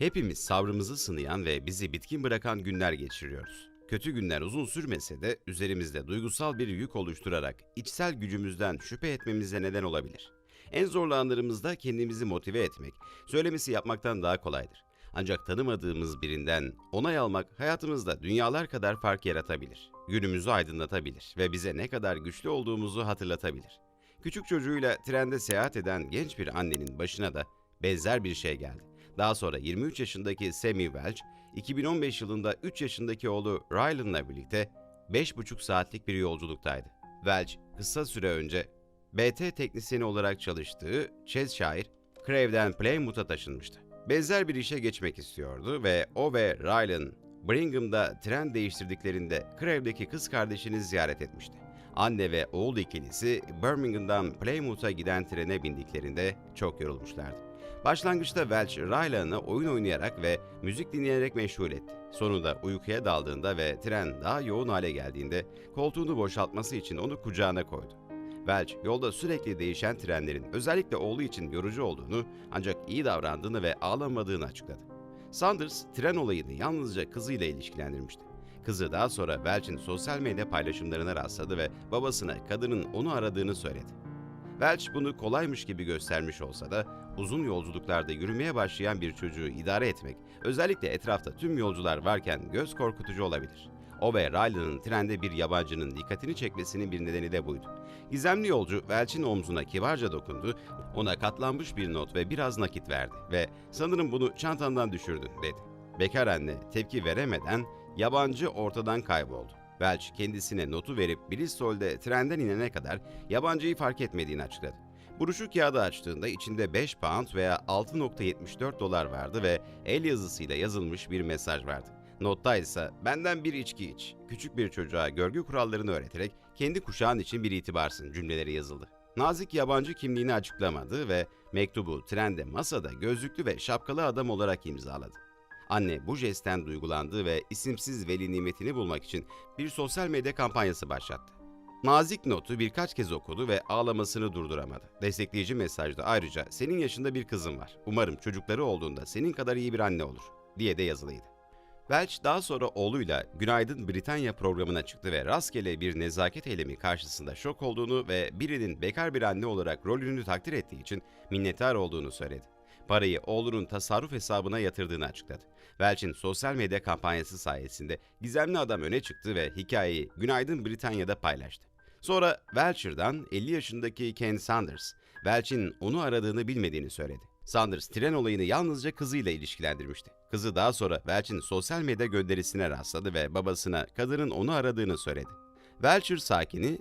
Hepimiz sabrımızı sınayan ve bizi bitkin bırakan günler geçiriyoruz. Kötü günler uzun sürmese de üzerimizde duygusal bir yük oluşturarak içsel gücümüzden şüphe etmemize neden olabilir. En zorlu anlarımızda kendimizi motive etmek, söylemesi yapmaktan daha kolaydır. Ancak tanımadığımız birinden onay almak hayatımızda dünyalar kadar fark yaratabilir. Günümüzü aydınlatabilir ve bize ne kadar güçlü olduğumuzu hatırlatabilir. Küçük çocuğuyla trende seyahat eden genç bir annenin başına da benzer bir şey geldi. Daha sonra 23 yaşındaki Sammy Welch, 2015 yılında 3 yaşındaki oğlu Rylan'la birlikte 5,5 saatlik bir yolculuktaydı. Welch, kısa süre önce BT teknisyeni olarak çalıştığı Cheshire, Crave'den Plymouth'a taşınmıştı. Benzer bir işe geçmek istiyordu ve o ve Rylan, Bringham'da tren değiştirdiklerinde Crave'deki kız kardeşini ziyaret etmişti. Anne ve oğul ikilisi Birmingham'dan Plymouth'a giden trene bindiklerinde çok yorulmuşlardı. Başlangıçta Welch, Rylan'ı oyun oynayarak ve müzik dinleyerek meşgul etti. Sonunda uykuya daldığında ve tren daha yoğun hale geldiğinde koltuğunu boşaltması için onu kucağına koydu. Welch, yolda sürekli değişen trenlerin özellikle oğlu için yorucu olduğunu ancak iyi davrandığını ve ağlamadığını açıkladı. Sanders, tren olayını yalnızca kızıyla ilişkilendirmişti. Kızı daha sonra Welch'in sosyal medya paylaşımlarına rastladı ve babasına kadının onu aradığını söyledi. Welch bunu kolaymış gibi göstermiş olsa da uzun yolculuklarda yürümeye başlayan bir çocuğu idare etmek, özellikle etrafta tüm yolcular varken göz korkutucu olabilir. O ve Rylan'ın trende bir yabancının dikkatini çekmesinin bir nedeni de buydu. Gizemli yolcu Welch'in omzuna kibarca dokundu, ona katlanmış bir not ve biraz nakit verdi ve sanırım bunu çantandan düşürdün dedi. Bekar anne tepki veremeden yabancı ortadan kayboldu. Welch kendisine notu verip Bristol'de trenden inene kadar yabancıyı fark etmediğini açıkladı. Buruşuk kağıdı açtığında içinde 5 pound veya 6.74 dolar vardı ve el yazısıyla yazılmış bir mesaj vardı. Notta ise benden bir içki iç, küçük bir çocuğa görgü kurallarını öğreterek kendi kuşağın için bir itibarsın cümleleri yazıldı. Nazik yabancı kimliğini açıklamadı ve mektubu trende masada gözlüklü ve şapkalı adam olarak imzaladı. Anne bu jestten duygulandı ve isimsiz veli nimetini bulmak için bir sosyal medya kampanyası başlattı. Nazik notu birkaç kez okudu ve ağlamasını durduramadı. Destekleyici mesajda ayrıca senin yaşında bir kızım var. Umarım çocukları olduğunda senin kadar iyi bir anne olur diye de yazılıydı. Welch daha sonra oğluyla Günaydın Britanya programına çıktı ve rastgele bir nezaket eylemi karşısında şok olduğunu ve birinin bekar bir anne olarak rolünü takdir ettiği için minnettar olduğunu söyledi. Parayı oğlunun tasarruf hesabına yatırdığını açıkladı. Welch'in sosyal medya kampanyası sayesinde gizemli adam öne çıktı ve hikayeyi Günaydın Britanya'da paylaştı. Sonra Welcher'dan 50 yaşındaki Ken Sanders, Welch'in onu aradığını bilmediğini söyledi. Sanders tren olayını yalnızca kızıyla ilişkilendirmişti. Kızı daha sonra Welch'in sosyal medya gönderisine rastladı ve babasına kadının onu aradığını söyledi. Welcher sakini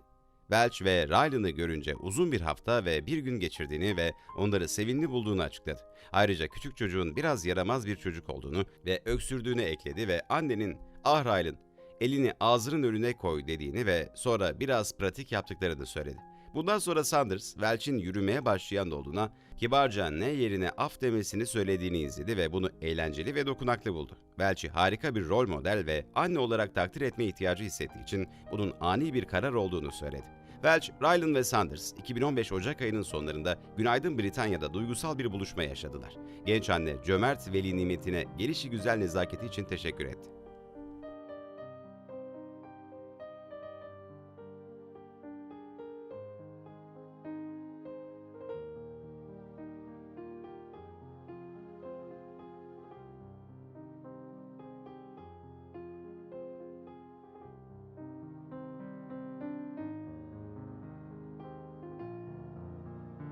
Welch ve Rylan'ı görünce uzun bir hafta ve bir gün geçirdiğini ve onları sevimli bulduğunu açıkladı. Ayrıca küçük çocuğun biraz yaramaz bir çocuk olduğunu ve öksürdüğünü ekledi ve annenin "Ah Rylan, elini ağzının önüne koy" dediğini ve sonra biraz pratik yaptıklarını söyledi. Bundan sonra Sanders, Welch'in yürümeye başlayan olduğuna kibarca ne yerine af demesini söylediğini izledi ve bunu eğlenceli ve dokunaklı buldu. Welch'i harika bir rol model ve anne olarak takdir etme ihtiyacı hissettiği için bunun ani bir karar olduğunu söyledi. Welch, Rylan ve Sanders 2015 Ocak ayının sonlarında Günaydın Britanya'da duygusal bir buluşma yaşadılar. Genç anne cömert veli nimetine gelişi güzel nezaketi için teşekkür etti.